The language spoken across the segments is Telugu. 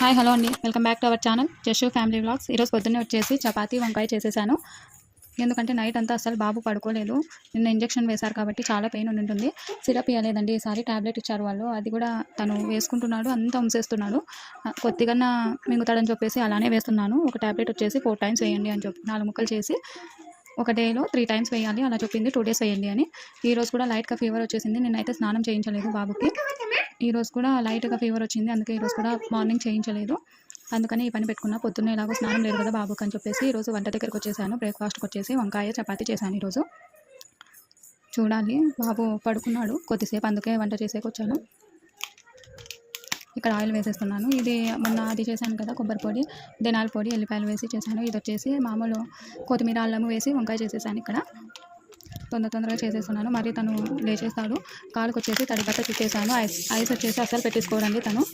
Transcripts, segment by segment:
హాయ్ హలో అండి. Welcome back to our channel. Jashu family vlogs. ఈరోజు పొద్దున్నే వచ్చేసి చపాతి వంకాయ చేసేసాను. ఎందుకంటే నైట్ అంతా అసలు బాబు పడుకోలేదు. నిన్న ఇంజెక్షన్ వేశారు కాబట్టి చాలా పెయిన్ ఉండి ఉంటుంది సిరప్ ఇవ్వలేదండి ఈసారి టాబ్లెట్ ఇచ్చారు వాళ్ళు. అది కూడా తను వేసుకుంటున్నాడు. అంతా ఉంచేస్తున్నాడు. కొద్దిగా మింగుతాడని చెప్పేసి అలానే వేస్తున్నాను. ఒక టాబ్లెట్ వచ్చేసి ఫోర్ టైమ్స్ వేయండి అని చెప్పి నాలుగు ముక్కలు చేసి ఒక డేలో త్రీ టైమ్స్ వేయాలి. అలా చెప్పింది టూ డేస్ వేయండి అని. ఈరోజు కూడా లైట్గా ఫీవర్ వచ్చేసింది. నిన్నైతే స్నానం చేయించలేదు బాబుకి. ఈరోజు కూడా లైట్గా ఫీవర్ వచ్చింది. అందుకే ఈరోజు కూడా మార్నింగ్ చేయించలేదు. అందుకని ఈ పని పెట్టుకున్నా. పొద్దున్నే ఎలాగో స్నానం లేదు కదా బాబుకి అని చెప్పేసి ఈరోజు వంట దగ్గరికి వచ్చేసాను. బ్రేక్ఫాస్ట్కి వచ్చేసి వంకాయ చపాతీ చేశాను ఈరోజు చూడాలి. బాబు పడుకున్నాడు కొద్దిసేపు. అందుకే వంట చేసేకి వచ్చాను. ఇక్కడ ఆయిల్ వేసేస్తున్నాను. ఇది మొన్న అది చేశాను కదా కొబ్బరి పొడి దినాల పొడి ఎల్లిపాయలు వేసి చేశాను. ఇది వచ్చేసి మామూలు కొత్తిమీర అల్లము వేసి వంకాయ చేసేసాను ఇక్కడ. తొందర తొందరగా చేసేస్తున్నాను మరి తను లేచేస్తాడు. కాలుకు వచ్చేసి తడి బట్ట చుట్టేసాను ఐస్ ఐస్ వచ్చేసి అస్సలు పెట్టించుకోవడండి తను.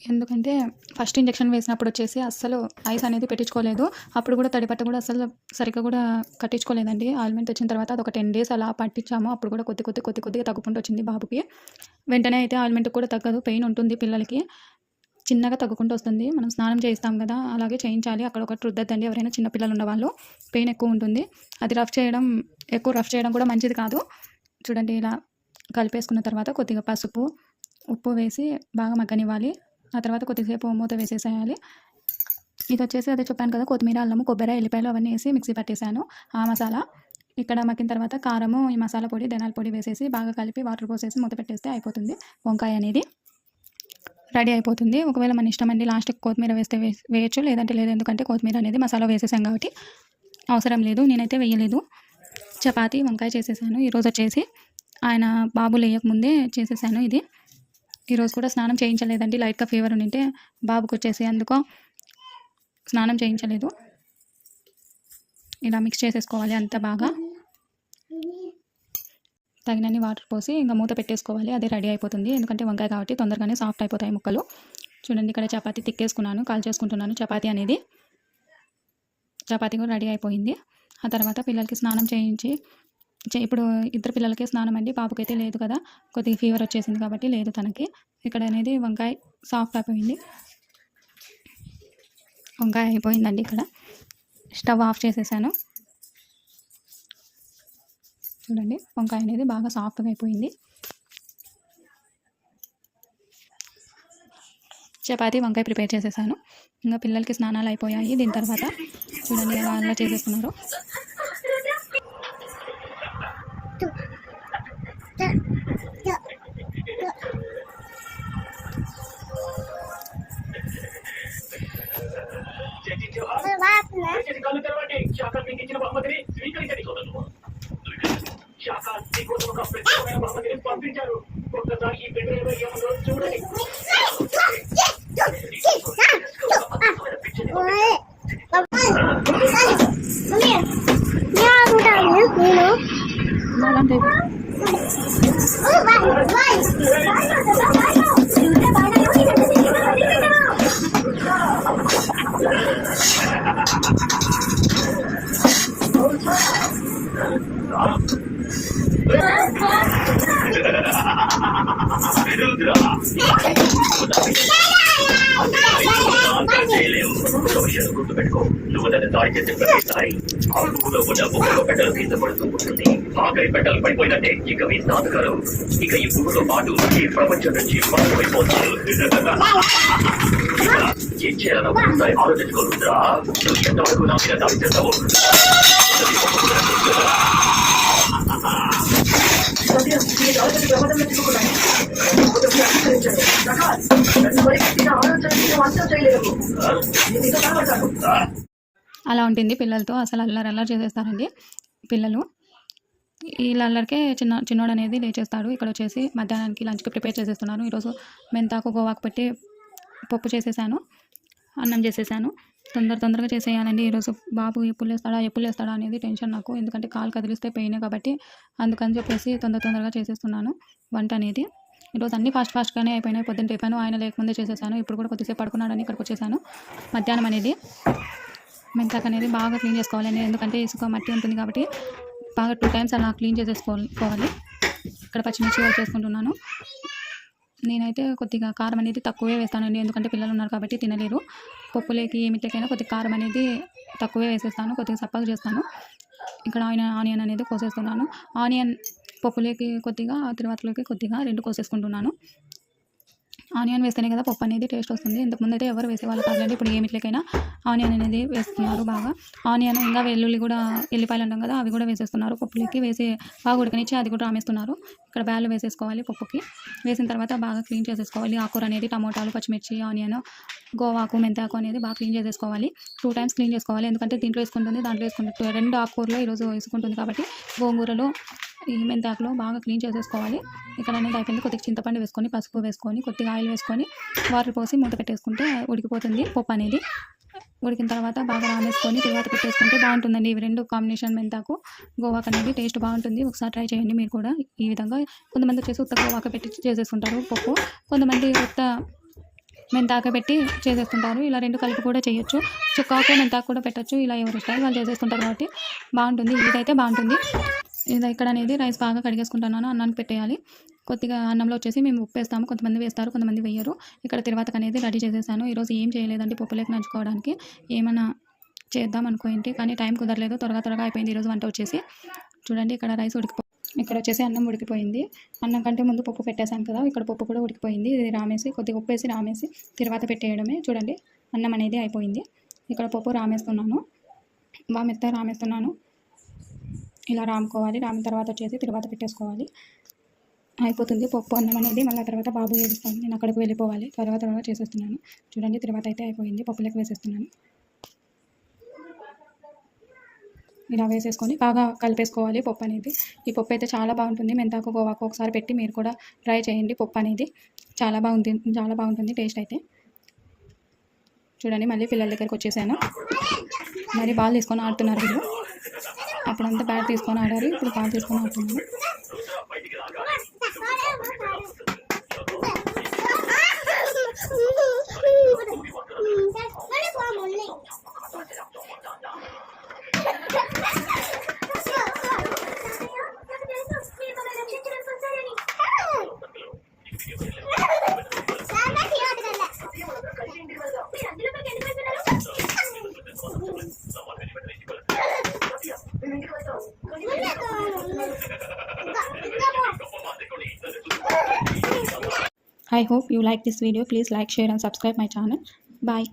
ఎందుకంటే ఫస్ట్ ఇంజెక్షన్ వేసినప్పుడు వచ్చేసి అస్సలు ఐస్ అనేది పెట్టించుకోలేదు. అప్పుడు కూడా తడిపట్ట కూడా అసలు సరిగ్గా కూడా కట్టించుకోలేదండి. ఆల్మెంట్ వచ్చిన తర్వాత అదొక ఒక టెన్ డేస్ అలా పట్టించాము. అప్పుడు కూడా కొద్ది కొద్ది కొద్ది కొద్దిగా తగ్గుకుంటూ వచ్చింది బాబుకి. వెంటనే అయితే ఆల్మెంట్ కూడా తగ్గదు. పెయిన్ ఉంటుంది పిల్లలకి. చిన్నగా తగ్గుకుంటూ వస్తుంది. మనం స్నానం చేయిస్తాం కదా అలాగే చేయించాలి. అక్కడ ఒకటి రుద్దద్దండి. ఎవరైనా చిన్నపిల్లలు ఉన్నవాళ్ళు పెయిన్ ఎక్కువ ఉంటుంది. అది రఫ్ చేయడం ఎక్కువ రఫ్ చేయడం కూడా మంచిది కాదు. చూడండి ఇలా కలిపేసుకున్న తర్వాత కొద్దిగా పసుపు ఉప్పు వేసి బాగా మగ్గనివ్వాలి. ఆ తర్వాత కొద్దిసేపు మూత వేసేసేయాలి. ఇది వచ్చేసి అదే చెప్పాను కదా కొత్తిమీర అల్లము కొబ్బరి ఎల్లిపాయలు అవన్నీ వేసి మిక్సీ పట్టేశాను. ఆ మసాలా ఇక్కడ మగ్గిన తర్వాత కారము ఈ మసాలా పొడి ధనాల పొడి వేసేసి బాగా కలిపి వాటర్ పోసేసి మూత పెట్టేస్తే అయిపోతుంది వంకాయ అనేది. రెడీ అయిపోతుంది. ఒకవేళ మన ఇష్టం అండి లాస్ట్కి కొత్తిమీర వేస్తే వేయచ్చు లేదంటే లేదు ఎందుకంటే కొత్తిమీర అనేది మసాలా వేసేసాం కాబట్టి అవసరం లేదు నేనైతే వేయలేదు. చపాతీ వంకాయ చేసేసాను ఈరోజు వచ్చేసి ఆయన బాబు లేయకముందే చేసేసాను ఇది. ఈరోజు కూడా స్నానం చేయించలేదండి లైట్గా ఫీవర్ ఉంటే బాబుకు వచ్చేసి అందుకో స్నానం చేయించలేదు. ఇలా మిక్స్ చేసేసుకోవాలి అంత బాగా. తగినన్ని వాటర్ పోసి ఇంకా మూత పెట్టేసుకోవాలి. అది రెడీ అయిపోతుంది. ఎందుకంటే వంకాయ కాబట్టి తొందరగానే సాఫ్ట్ అయిపోతాయి ముక్కలు. చూడండి ఇక్కడ చపాతీ తిక్కేసుకున్నాను కాల్ చేసుకుంటున్నాను చపాతీ అనేది. చపాతీ కూడా రెడీ అయిపోయింది. ఆ తర్వాత పిల్లలకి స్నానం చేయించి ఇప్పుడు ఇద్దరు పిల్లలకే స్నానం అండి. పాపకైతే లేదు కదా. కొద్దిగా ఫీవర్ వచ్చేసింది కాబట్టి లేదు తనకి. ఇక్కడ అనేది వంకాయ సాఫ్ట్ అయిపోయింది. వంకాయ అయిపోయిందండి ఇక్కడ. స్టవ్ ఆఫ్ చేసేసాను. చూడండి వంకాయ అనేది బాగా సాఫ్ట్గా అయిపోయింది. చపాతీ వంకాయ ప్రిపేర్ చేసేసాను. ఇంకా పిల్లలకి స్నానాలు అయిపోయాయి. దీని తర్వాత చూడండి ఎలా చేసేస్తున్నారు. శాఖ మీకోసం ఒక ప్రత్యేకమైన బహుమతిని పంపించారు ఒక్కసారి ఈ పెద్ద ఏముందో చూడండి నేను అలాంటి గుర్తుపెట్టుకో నువ్వు దాన్ని దాడి చేసే ప్రతిసారి ఆ పువ్వులో ఉన్న ఒక్కొక్క పెట్టలు తీసపడుతూ ఉంటుంది ఆఖరి పెట్టలు పడిపోయినట్టే ఇక మీ ఇక ఈ పాటు ఈ ప్రపంచం నుంచి మాయమైపోతారు ఏం చేయాలో ఒకసారి ఆలోచించుకోరుద్రా నువ్వు ఎంతవరకు నా మీద దాడి చేస్తావు అలా ఉంటుంది పిల్లలతో. అసలు అల్లరి అల్లరి చేసేస్తారండి పిల్లలు. వీళ్ళ అల్లరికే చిన్న చిన్నోడు అనేది లేచేస్తాడు. ఇక్కడ వచ్చేసి మధ్యాహ్నానికి లంచ్కి ప్రిపేర్ చేసేస్తున్నాను ఈరోజు మెంతాకు గోవాకు పెట్టి పప్పు చేసేసాను అన్నం చేసేసాను. తొందర తొందరగా చేసేయాలండి. ఈరోజు బాబు ఎప్పుడు లేస్తాడా ఎప్పుడు లేస్తాడా అనేది టెన్షన్ నాకు. ఎందుకంటే కాలు కదిలిస్తే పెయినే కాబట్టి అందుకని చెప్పేసి తొందర తొందరగా చేసేస్తున్నాను వంట అనేది. ఈరోజు అన్ని ఫాస్ట్ ఫాస్ట్గానే అయిపోయినాయి. పొద్దున్న టిఫాను ఆయన లేకముందే చేసేసాను. ఇప్పుడు కూడా కొద్దిసేపు పడుకున్నాడని ఇక్కడికి వచ్చేసాను. మధ్యాహ్నం అనేది మెంతాకు అనేది బాగా క్లీన్ చేసుకోవాలండి. ఎందుకంటే ఇసుక మట్టి ఉంటుంది కాబట్టి బాగా టూ టైమ్స్ అలా క్లీన్ చేసేసుకోవాలి. ఇక్కడ పచ్చిమిర్చి చేసుకుంటున్నాను. నేనైతే కొద్దిగా కారం అనేది తక్కువే వేస్తానండి. ఎందుకంటే పిల్లలు ఉన్నారు కాబట్టి తినలేరు. పప్పులేకి ఏమిటికైనా కొద్దిగా కారం అనేది తక్కువే వేసేస్తాను. కొద్దిగా సప్పగా చేస్తాను. ఇక్కడ ఆయన ఆనియన్ అనేది కోసేస్తున్నాను. ఆనియన్ పప్పులోకి కొద్దిగా తిరువాతలోకి కొద్దిగా రెండు కోసేసుకుంటున్నాను. ఆనియన్ వేస్తేనే కదా పప్పు అనేది టేస్ట్ వస్తుంది. ఇంతకుముందు అయితే ఎవరు వేసేవాళ్ళు కాదండి ఇప్పుడు ఏమిట్లకైనా ఆనియన్ అనేది వేస్తున్నారు బాగా. ఆనియన్ ఇంకా వెల్లుల్లి కూడా ఎల్లిపాయలు అంటాం కదా అవి కూడా వేసేస్తున్నారు. పప్పులకి వేసి బాగా ఉడకనిచ్చి అది కూడా రామేస్తున్నారు. ఇక్కడ బ్యాలు వేసేసుకోవాలి పప్పుకి. వేసిన తర్వాత బాగా క్లీన్ చేసేసుకోవాలి. ఆకూర అనేది టమోటాలు పచ్చిమిర్చి ఆనియన్ గోవాకు మెంతాకు అనేది బాగా క్లీన్ చేసేసుకోవాలి. టూ టైమ్స్ క్లీన్ చేసుకోవాలి. ఎందుకంటే దీంట్లో వేసుకుంటుంది దాంట్లో వేసుకుంటుంది. రెండు ఆకుకూరలో ఈరోజు వేసుకుంటుంది కాబట్టి గోంగూరలో ఈ మెంతాకులో బాగా క్లీన్ చేసేసుకోవాలి. ఇక్కడ అనేది అయిపోయింది. కొద్దిగా చింతపండు వేసుకొని పసుపు వేసుకొని కొద్దిగా ఆయిల్ వేసుకొని వాటర్ పోసి మూత పెట్టేసుకుంటే ఉడికిపోతుంది పప్పు అనేది. ఉడికిన తర్వాత బాగా రామేసుకొని తర్వాత పెట్టేసుకుంటే బాగుంటుందండి. ఇవి రెండు కాంబినేషన్ మెంతాకు గోవాకు అనేది టేస్ట్ బాగుంటుంది. ఒకసారి ట్రై చేయండి మీరు కూడా. ఈ విధంగా కొంతమంది వచ్చేసి ఉత్త గోవాక పెట్టి చేసేసుకుంటారు పప్పు. కొంతమంది ఉత్త మెంతాక పెట్టి చేసేస్తుంటారు. ఇలా రెండు కలిపి కూడా చేయొచ్చు. చుక్కాకు మెంతాకు కూడా పెట్టొచ్చు. ఇలా ఎవరు ఇష్టం వాళ్ళు చేసేస్తుంటారు కాబట్టి బాగుంటుంది. ఇదైతే బాగుంటుంది. ఇది ఇక్కడ అనేది రైస్ బాగా కడిగేసుకుంటున్నాను అన్నానికి పెట్టేయాలి. కొద్దిగా అన్నంలో వచ్చేసి మేము ఉప్పు వేస్తాము కొంతమంది వేస్తారు కొంతమంది వేయరు. ఇక్కడ తిరువాత అనేది రెడీ చేసేసాను. ఈరోజు ఏం చేయలేదండి పప్పులేక నంచుకోవడానికి. ఏమైనా చేద్దాం అనుకోండి కానీ టైం కుదరలేదు. త్వరగా త్వరగా అయిపోయింది ఈరోజు వంట వచ్చేసి. చూడండి ఇక్కడ రైస్ ఉడికిపో ఇక్కడ వచ్చేసి అన్నం ఉడికిపోయింది. అన్నం కంటే ముందు పప్పు పెట్టేశాను కదా ఇక్కడ పప్పు కూడా ఉడికిపోయింది. ఇది రామేసి కొద్దిగా ఉప్పు వేసి రామేసి తర్వాత పెట్టేయడమే. చూడండి అన్నం అనేది అయిపోయింది. ఇక్కడ పప్పు రామేస్తున్నాను. బాగా మెత్త రామేస్తున్నాను. ఇలా రాముకోవాలి. రామిన తర్వాత వచ్చేసి తిరువాత పెట్టేసుకోవాలి. అయిపోతుంది. పప్పు అన్నం అనేది మళ్ళీ తర్వాత బాబు వేస్తాను నేను అక్కడికి వెళ్ళిపోవాలి. తర్వాత తర్వాత చేసేస్తున్నాను. చూడండి తర్వాత అయితే అయిపోయింది. పప్పులోకి వేసేస్తున్నాను. ఇలా వేసేసుకొని బాగా కలిపేసుకోవాలి పప్పు అనేది. ఈ పప్పు అయితే చాలా బాగుంటుంది. మెంతాకు గోవాకు ఒకసారి పెట్టి మీరు కూడా ట్రై చేయండి. పప్పు అనేది చాలా బాగుంటుంది చాలా బాగుంటుంది టేస్ట్ అయితే. చూడండి మళ్ళీ పిల్లల దగ్గరికి వచ్చేసాను. మరి బాల్ తీసుకొని ఆడుతున్నారు వీళ్ళు. అప్పుడంతా బ్యాట్ తీసుకొని ఆడారు ఇప్పుడు బాల్ తీసుకొని ఆడుతున్నారు I hope you like this video. Please like, share and subscribe my channel. Bye.